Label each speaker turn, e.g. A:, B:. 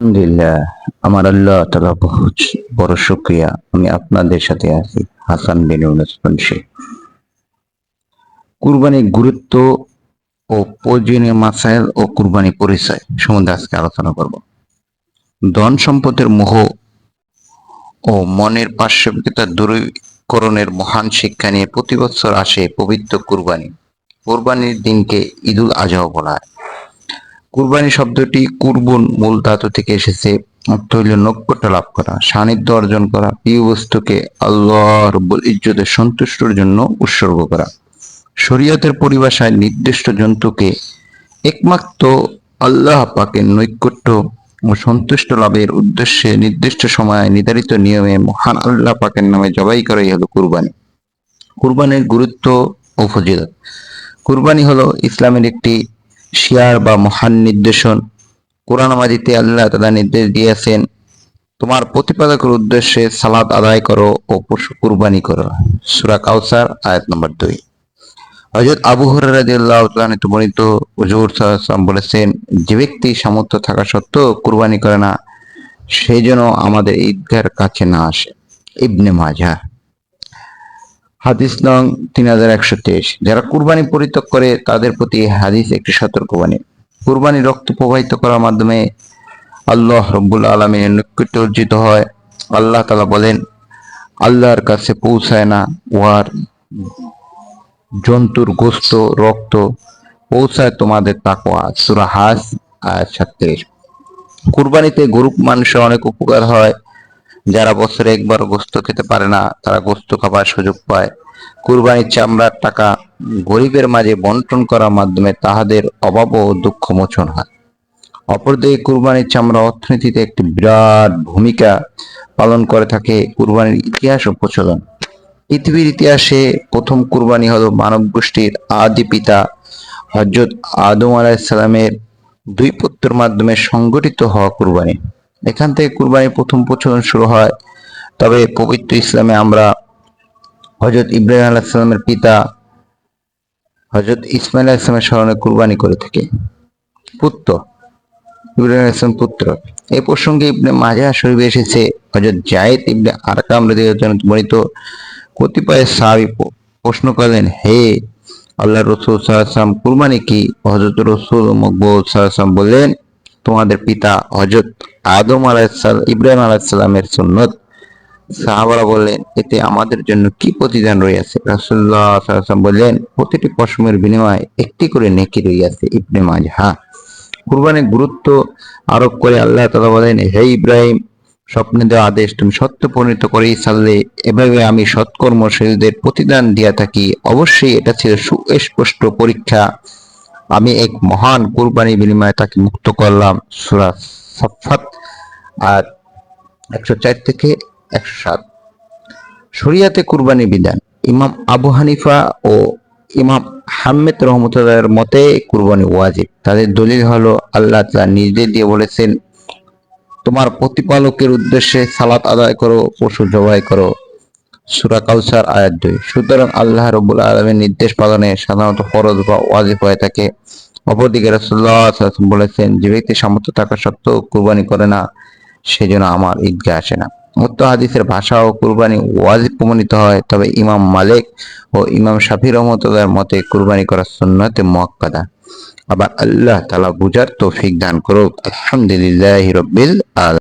A: আলহামদুলিল্লাহ, আমার আল্লাহ তালা বহুত বড় শুক্রিয়া। আমি আপনাদের সাথে আছি, হাসান বিন শেখ কুরবানির গুরুত্ব ও প্রয়োজনীয় মাসাইল ও কুরবানি পরিচয় সম্বন্ধে আজকে আলোচনা করব। ধন সম্পদের মোহ ও মনের পার্শ্ববিকতা দূরীকরণের মহান শিক্ষা নিয়ে প্রতি বছর আসে পবিত্র কুরবানি। কুরবানির দিনকে ঈদুল আজহা বলা হয়। কুরবানি শব্দটি কুরবুন মূল ধাতু থেকে এসেছে। অর্থ হইল নৈকট্য লাভ করা, সান্নিধ্য অর্জন করা, প্রিয় বস্তুকে আল্লাহ রব্বুল ইজ্জতের সন্তুষ্টর জন্য উৎসর্গ করা। শরীয়তের পরিভাষায় নির্দিষ্ট জন্তুকে একমাত্র আল্লাহ পাকের নৈকট্য ও সন্তুষ্ট লাভের উদ্দেশ্যে নির্দিষ্ট সময়ে নির্ধারিত নিয়মে মহান আল্লাহ পাকের নামে জবাই করাই হলো কুরবানি। কুরবানির গুরুত্ব ও ফজিলত। কুরবানি হলো ইসলামের একটি শিয়ার বা মহান নির্দেশন। কোরআন মাজিতে আল্লাহ তালা নির্দেশ দিয়েছেন, তোমার প্রতিপাদকের উদ্দেশ্যে সালাদ আদায় করো ও পশু কুরবানি করো। সুরা কাউসার, আয়াত নম্বর দুই। হজরত আবু হরাদিল্লাহ বর্ণিত বলেছেন, যে ব্যক্তি সামর্থ্য থাকা সত্ত্বেও কুরবানি করে না সেই জন্য আমাদের ঈদগার কাছে না আসে। ইবনে মাজা হাদিস নং তিন হাজার একশো তেইশ। যারা কুরবানি পরিত্যাগ করে, তাদের প্রতি হাদিস একটি সতর্কবাণী। কুরবানি রক্ত প্রবাহিত করার মাধ্যমে আল্লাহ রব্বুল আলমীর নৈকট্য অর্জিত হয়। আল্লাহ তালা বলেন, আল্লাহর কাছে পৌঁছায় না, উহার জন্তুর গোস্ত, রক্ত পৌঁছায় তোমাদের তাকওয়া। সুরা হাস, আয়াত সাতত্রিশ। কুরবানিতে গরু মানুষের অনেক উপকার হয়। যারা বছরে একবার গোস্ত খেতে পারে না, তারা গোস্ত খাবার সুযোগ পায়। কুরবানির চামড়ার টাকা গরিবের মাঝে বন্টন করার মাধ্যমে তাহাদের অভাব ও দুঃখ মোচন হয়। অপরদিকে কুরবানির চামড়া অর্থনীতিতে একটি বিরাট ভূমিকা পালন করে থাকে কুরবানির ইতিহাস ও প্রচলন। পৃথিবীর ইতিহাসে প্রথম কুরবানি হলো মানব গোষ্ঠীর আদি পিতা হজরত আদম আলাইসালামের দুই পুত্রের মাধ্যমে সংগঠিত হওয়া কুরবানি। এখান থেকে কুরবানির প্রথম প্রচলন শুরু হয়। তবে পবিত্র ইসলামে আমরা হজরত ইব্রাহিম আলাহিসাল্লামের পিতা হজরত ইসমাইল আলাহিসামের স্মরণে কুরবানি করে থাকি। পুত্র, ইব্রাহিম আলাইসলাম পুত্র। এই প্রসঙ্গে ইবনে মাজা শরীফে এসেছে হজরত জায়েদ ইবনে আরকাম রাদিয়াল্লাহু বর্ণিত কতিপয় সাহাবী প্রশ্ন করলেন, হে আল্লাহ রসুল সাল্লাম, কুরবানি কি? হজরত রসুল মকবুল সাল্লাম বললেন তোমাদের পিতা হজরত আদম আলাহিসাল্লাম ইব্রাহিম আলাহিসাল্লামের সুন্নত। সাহাবারা বললেন, এতে আমাদের জন্য কি প্রতিদান রয়েছে রাসুল্লাহ বললেন, প্রতিটি পশমের বিনিময়ে একটি করে নেকি রইয়াছে ইবনে মাজহা। কুরবানির গুরুত্ব আরোপ করে আল্লাহ তালা বলেন, হে ইব্রাহিম, স্বপ্নে দেওয়া আদেশ তুমি সত্য পরিণত করেই সাল্লে এভাবে আমি সৎকর্মশীলদের প্রতিদান দিয়া থাকি। অবশ্যই এটা ছিল সুস্পষ্ট পরীক্ষা। আমি এক মহান কুরবানি বিনিময়ে তাকে মুক্ত করলাম, সুরা সাফাত আর একশো চার থেকে একশো সাত। শরিয়াতে কুরবানি বিধান, ইমাম আবু হানিফা ও ইমাম হাম্মেদ রহমতুল্লাহের মতে কুরবানি ওয়াজিব। তাদের দলিল হলো, আল্লাহ তালা নিজে দিয়ে বলেছেন, তোমার প্রতিপালকের উদ্দেশ্যে সালাত আদায় করো, পশু জবাই করো। সুরা কাউসার আয়াত দুই। সুতরাং আল্লাহ রবুল আলমের নির্দেশ পালনে সাধারণত ফরজ বা ওয়াজিব হয়ে থাকে। অপরদিকে রসুল্লাহ বলেছেন, যে ব্যক্তি সামর্থ্য থাকা সত্ত্বেও কুরবানি করে না, সেজন্য আমার ঈদগাহ আসে না। মুক্ত হাদিসের ভাষা ও কুরবানি ওয়াজিব প্রমাণিত হয়, তবে ইমাম মালিক ও ইমাম শাফি রহমতুল্লাহর মতে কুরবানি করা সুন্নতে মুয়াক্কাদা। আবার আল্লাহ তালা বুঝার তৌফিক দান করুক। আলহামদুলিল্লাহ রবিল আল